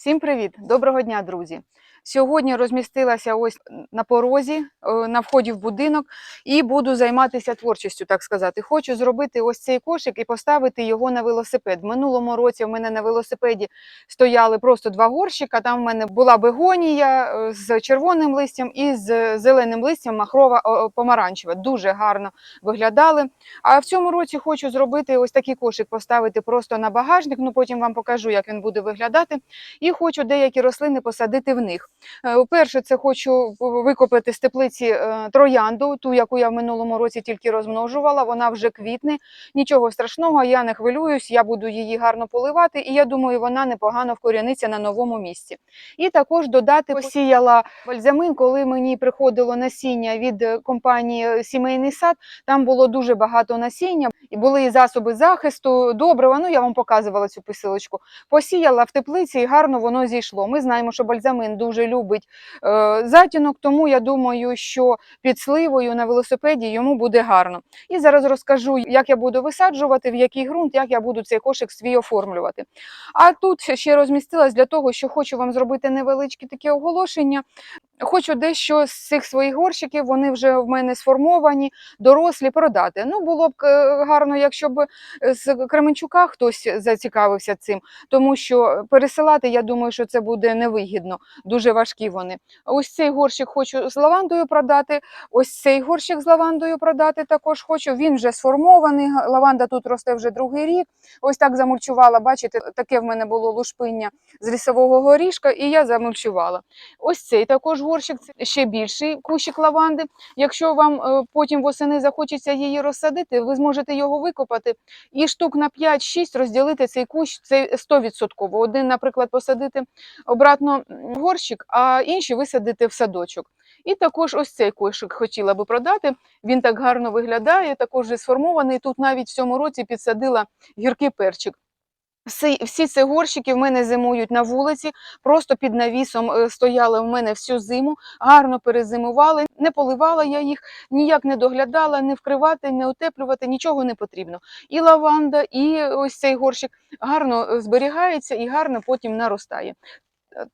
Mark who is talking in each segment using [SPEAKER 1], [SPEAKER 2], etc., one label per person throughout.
[SPEAKER 1] Всім привіт! Доброго дня, друзі! Сьогодні розмістилася ось на порозі, е, на вході в будинок, і буду займатися творчістю, так сказати. Хочу зробити ось цей кошик і поставити його на велосипед. В минулому році в мене на велосипеді стояли просто два горщика. Там в мене була бегонія е, з червоним листям і з зеленим листям махрова помаранчева. Дуже гарно виглядали. А в цьому році хочу зробити ось такий кошик, поставити просто на багажник. Ну потім вам покажу, як він буде виглядати. І хочу деякі рослини посадити в них. Е, Перше, це хочу викопати з теплиці е, троянду, ту, яку я в минулому році тільки розмножувала. Вона вже квітне. Нічого страшного, я не хвилююсь, я буду її гарно поливати, і я думаю, вона непогано вкоріниться на новому місці. І також додати посіяла бальзамин, коли мені приходило насіння від е, компанії Сімейний сад. Там було дуже багато насіння, і були і засоби захисту, добрива. Ну я вам показувала цю посилочку. Посіяла в теплиці і гарно воно зійшло. Ми знаємо, що бальзамин дуже любить е, затінок, тому я думаю, що під сливою на велосипеді йому буде гарно. І зараз розкажу, як я буду висаджувати, в який ґрунт, як я буду цей кошик свій оформлювати. А тут ще розмістилась для того, що хочу вам зробити невеличке таке оголошення. Хочу дещо з цих своїх горщиків, вони вже в мене сформовані, дорослі продати. Ну, було б е, гарно, якщо б з Кременчука хтось зацікавився цим, тому що пересилати, я думаю, що це буде невигідно, дуже важкі вони. Ось цей горщик хочу з лавандою продати, ось цей горщик з лавандою продати також хочу. Він вже сформований, лаванда тут росте вже другий рік. Ось так замульчувала, бачите, таке в мене було лушпиння з лісового горішка, і я замульчувала. Ось цей також горщик, це ще більший кущик лаванди. Якщо вам е, потім восени захочеться її розсадити, ви зможете його викопати і штук на 5-6 розділити цей кущ, це 100%. Один, наприклад, посадити обратно в горщик, а інші висадити в садочок. І також ось цей кошик хотіла би продати. Він так гарно виглядає, також сформований. Тут навіть в цьому році підсадила гіркий перчик. Всі, всі ці горщики в мене зимують на вулиці, просто під навісом е, стояли в мене всю зиму, гарно перезимували, не поливала я їх, ніяк не доглядала, не вкривати, не утеплювати, нічого не потрібно. І лаванда, і ось цей горщик гарно е, зберігається і гарно потім наростає. Е,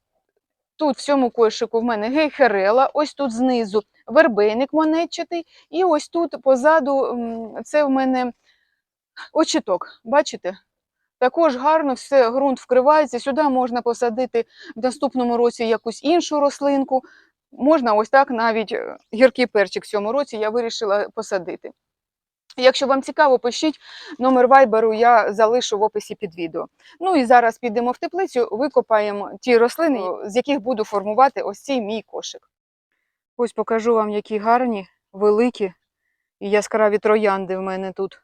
[SPEAKER 1] Тут в цьому кошику в мене гейхерела, ось тут знизу вербейник монетчатий, і ось тут позаду це в мене очіток. Бачите? Також гарно все, ґрунт вкривається. Сюди можна посадити в наступному році якусь іншу рослинку. Можна ось так навіть е, гіркий перчик в цьому році я вирішила посадити. Якщо вам цікаво, пишіть номер вайберу, я залишу в описі під відео. Ну і зараз підемо в теплицю, викопаємо ті рослини, з яких буду формувати ось цей мій кошик. Ось покажу вам, які гарні, великі і яскраві троянди в мене тут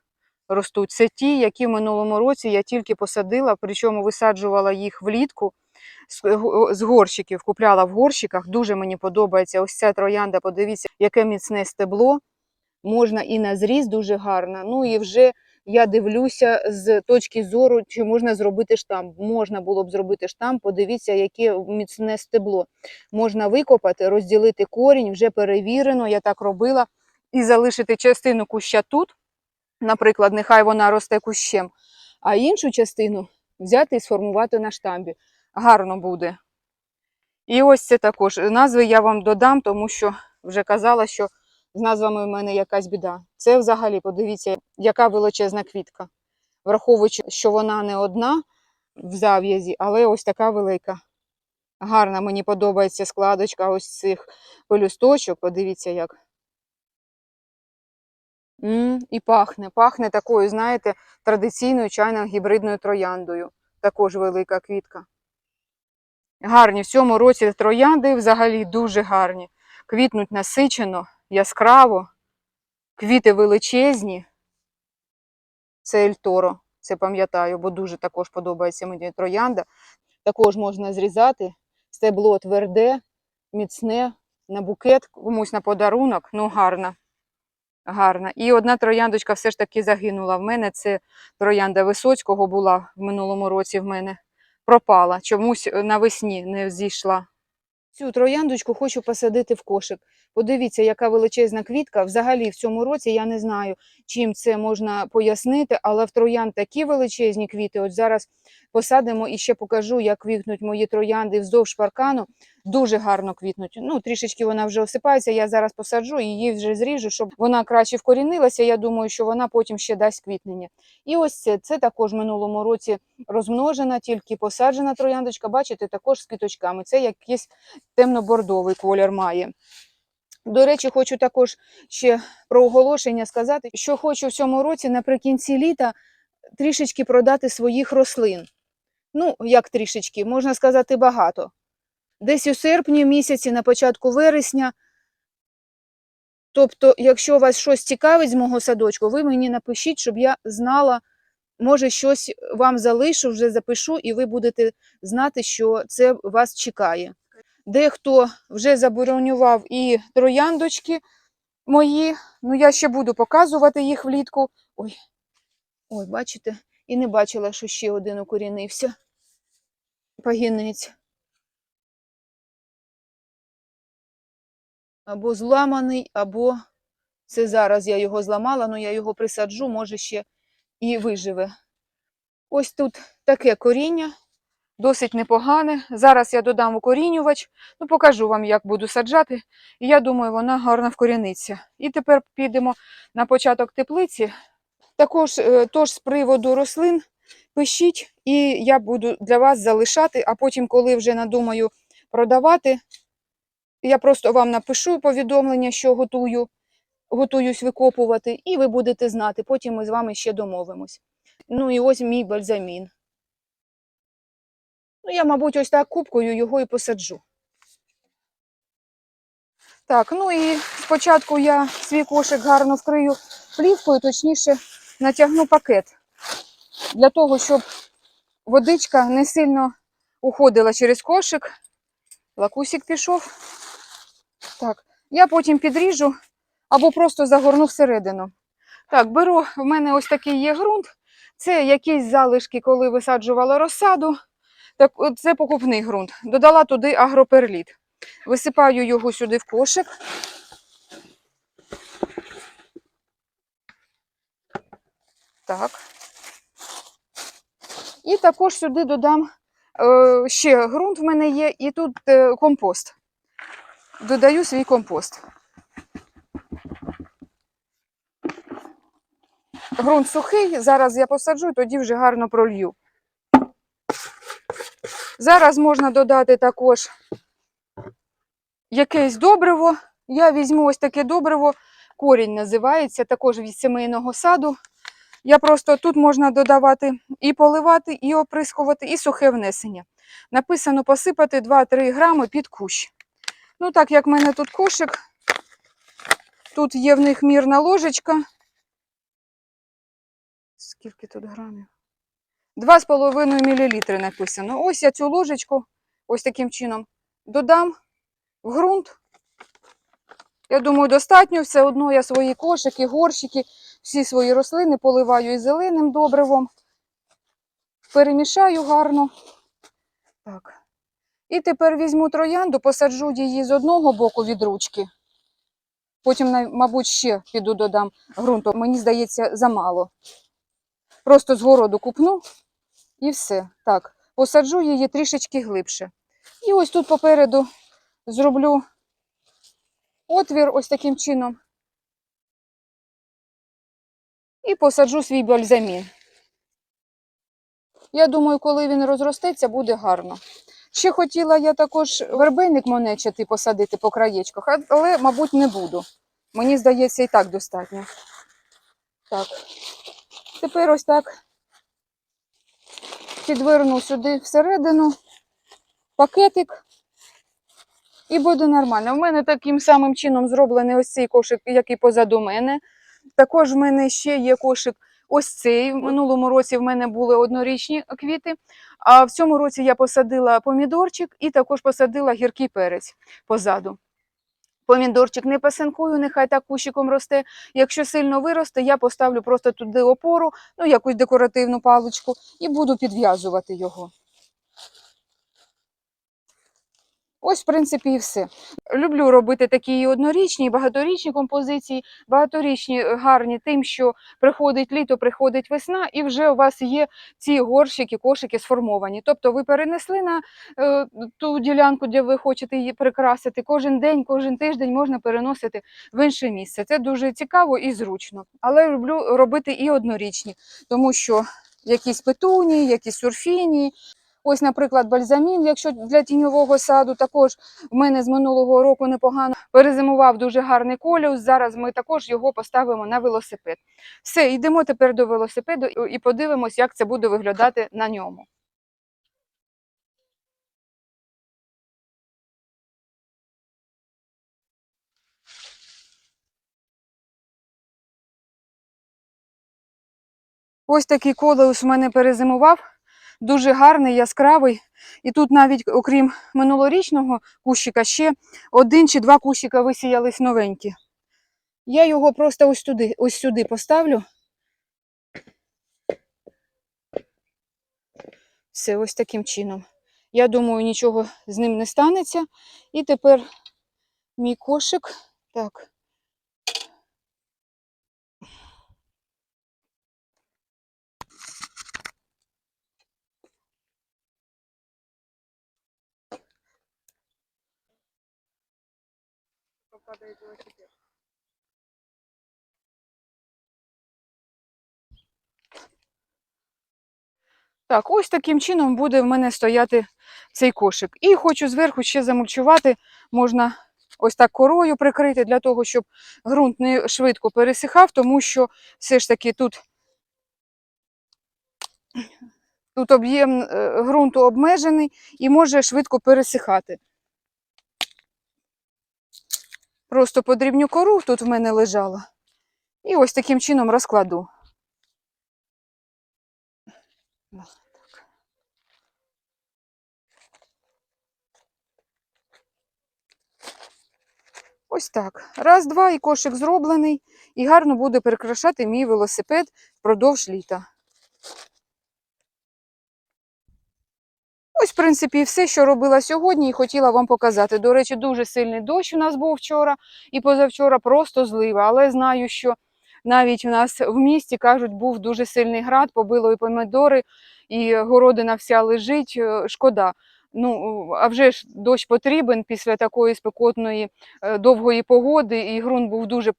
[SPEAKER 1] ростуть. Це ті, які в минулому році я тільки посадила, причому висаджувала їх влітку з горщиків, купляла в горщиках. Дуже мені подобається ось ця троянда. Подивіться, яке міцне стебло. Можна і на зріз дуже гарно. Ну і вже я дивлюся з точки зору, чи можна зробити штамп. Можна було б зробити штамп. Подивіться, яке міцне стебло. Можна викопати, розділити корінь, вже перевірено. Я так робила, і залишити частину куща тут. Наприклад, нехай вона росте кущем, а іншу частину взяти і сформувати на штамбі. Гарно буде. І ось це також. Назви я вам додам, тому що вже казала, що з назвами в мене якась біда. Це взагалі, подивіться, яка величезна квітка. Враховуючи, що вона не одна в зав'язі, але ось така велика. Гарна, мені подобається складочка ось цих пелюсточок. Подивіться, як. М, і пахне, пахне такою, знаєте, традиційною чайно-гібридною трояндою. Також велика квітка. Гарні в цьому році троянди взагалі дуже гарні. Квітнуть насичено, яскраво, квіти величезні. Це Ельторо, це пам'ятаю, бо дуже також подобається мені троянда. Також можна зрізати. Стебло тверде, міцне, на букет, комусь на подарунок. Ну, гарна. Гарна. І одна трояндочка все ж таки загинула. В мене це троянда Висоцького була в минулому році в мене. Пропала. Чомусь навесні не зійшла. Цю трояндочку хочу посадити в кошик. Подивіться, яка величезна квітка. Взагалі в цьому році я не знаю, чим це можна пояснити, але в троянд такі величезні квіти. От зараз посадимо і ще покажу, як квітнуть мої троянди вздовж паркану. Дуже гарно квітнуть. Ну, трішечки вона вже осипається. Я зараз посаджу її вже зріжу, щоб вона краще вкорінилася. Я думаю, що вона потім ще дасть квітнення. І ось це, це також в минулому році розмножена, тільки посаджена трояндочка. Бачите, також з квіточками. Це якийсь темно-бордовий колір має. До речі, хочу також ще про оголошення сказати, що хочу в цьому році наприкінці літа трішечки продати своїх рослин. Ну, як трішечки, можна сказати, багато. Десь у серпні місяці, на початку вересня. Тобто, якщо вас щось цікавить з мого садочку, ви мені напишіть, щоб я знала, може, щось вам залишу, вже запишу, і ви будете знати, що це вас чекає. Дехто вже заборонював і трояндочки мої. Ну, я ще буду показувати їх влітку. Ой, ой, бачите, і не бачила, що ще один укорінився. Пагінець. Або зламаний, або це зараз я його зламала, але я його присаджу, може ще і виживе. Ось тут таке коріння досить непогане. Зараз я додам укорінювач, ну покажу вам, як буду саджати. І я думаю, вона гарно вкоріниться. І тепер підемо на початок теплиці. Також е, тож з приводу рослин пишіть, і я буду для вас залишати, а потім, коли вже надумаю продавати, я просто вам напишу повідомлення, що готую, готуюсь викопувати, і ви будете знати. Потім ми з вами ще домовимось. Ну і ось мій бальзамін. Ну, я, мабуть, ось так кубкою його і посаджу. Так, ну і спочатку я свій кошик гарно вкрию плівкою, точніше натягну пакет. Для того, щоб водичка не сильно уходила через кошик. Лакусик пішов. Так, я потім підріжу або просто загорну всередину. Так, беру, в мене ось такий є ґрунт. Це якісь залишки, коли висаджувала розсаду. Так, це покупний ґрунт. Додала туди агроперліт. Висипаю його сюди в кошик. Так. І також сюди додам е, ще ґрунт в мене є, і тут е, компост. Додаю свій компост. Ґрунт сухий, зараз я посаджу, і тоді вже гарно пролью. Зараз можна додати також якесь добриво. Я візьму ось таке добриво, корінь називається, також від сімейного саду. Я просто тут можна додавати і поливати, і оприскувати, і сухе внесення. Написано посипати 2-3 грами під кущ. Ну, так як в мене тут кошик, тут є в них мірна ложечка. Скільки тут грамів? 2,5 мл написано. Ось я цю ложечку, ось таким чином, додам в ґрунт. Я думаю, достатньо. Все одно я свої кошики, горщики, всі свої рослини поливаю і зеленим добривом. Перемішаю гарно. Так. І тепер візьму троянду, посаджу її з одного боку від ручки. Потім, мабуть, ще піду додам ґрунту. Мені здається, замало. Просто з городу купну і все. Так, посаджу її трішечки глибше. І ось тут попереду зроблю отвір ось таким чином. І посаджу свій бальзамін. Я думаю, коли він розростеться, буде гарно. Ще хотіла я також вербейник монечатий посадити по краєчках, але, мабуть, не буду. Мені здається, і так достатньо. Так. Тепер ось так підверну сюди всередину пакетик. І буде нормально. У мене таким самим чином зроблений ось цей кошик, який позаду мене. Також в мене ще є кошик ось цей. В минулому році в мене були однорічні квіти. А в цьому році я посадила помідорчик і також посадила гіркий перець позаду. Помідорчик не пасинкую, нехай так кущиком росте. Якщо сильно виросте, я поставлю просто туди опору, ну якусь декоративну паличку, і буду підв'язувати його. Ось, в принципі, і все. Люблю робити такі однорічні, багаторічні композиції. Багаторічні е, гарні тим, що приходить літо, приходить весна, і вже у вас є ці горщики, кошики сформовані. Тобто ви перенесли на е, ту ділянку, де ви хочете її прикрасити. Кожен день, кожен тиждень можна переносити в інше місце. Це дуже цікаво і зручно. Але люблю робити і однорічні, тому що якісь петунії, якісь сурфінії. Ось, наприклад, бальзамін, якщо для тіньового саду, також в мене з минулого року непогано перезимував дуже гарний коліус. Зараз ми також його поставимо на велосипед. Все, йдемо тепер до велосипеду і подивимось, як це буде виглядати на ньому. Ось такий колеус у мене перезимував. Дуже гарний, яскравий. І тут навіть, окрім минулорічного кущика, ще один чи два кущика висіялись новенькі. Я його просто ось туди, ось сюди поставлю. Все, ось таким чином. Я думаю, нічого з ним не станеться. І тепер мій кошик. Так. Велосипед. Так, ось таким чином буде в мене стояти цей кошик. І хочу зверху ще замульчувати, можна ось так корою прикрити, для того, щоб ґрунт не швидко пересихав, тому що все ж таки тут, тут об'єм е, ґрунту обмежений і може швидко пересихати. Просто подрібню кору тут в мене лежала. І ось таким чином розкладу. Ось так. Раз, два, і кошик зроблений, і гарно буде прикрашати мій велосипед впродовж літа. Ось, в принципі, все, що робила сьогодні, і хотіла вам показати. До речі, дуже сильний дощ у нас був вчора і позавчора просто злива. Але знаю, що навіть у нас в місті кажуть, був дуже сильний град, побило і помидори, і городина вся лежить. е, Шкода. Ну, а вже ж дощ потрібен після такої спекотної е, довгої погоди, і ґрунт був дуже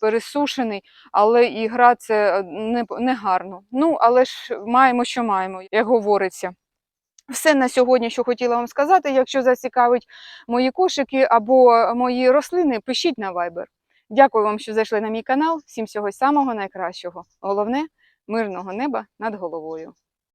[SPEAKER 1] пересушений, але і град це е, не, не гарно. Ну, але ж маємо, що маємо, як говориться. Все на сьогодні, що хотіла вам сказати. Якщо зацікавить мої кошики або мої рослини, пишіть на Viber. Дякую вам, що зайшли на мій канал. Всім всього самого найкращого. Головне мирного неба над головою.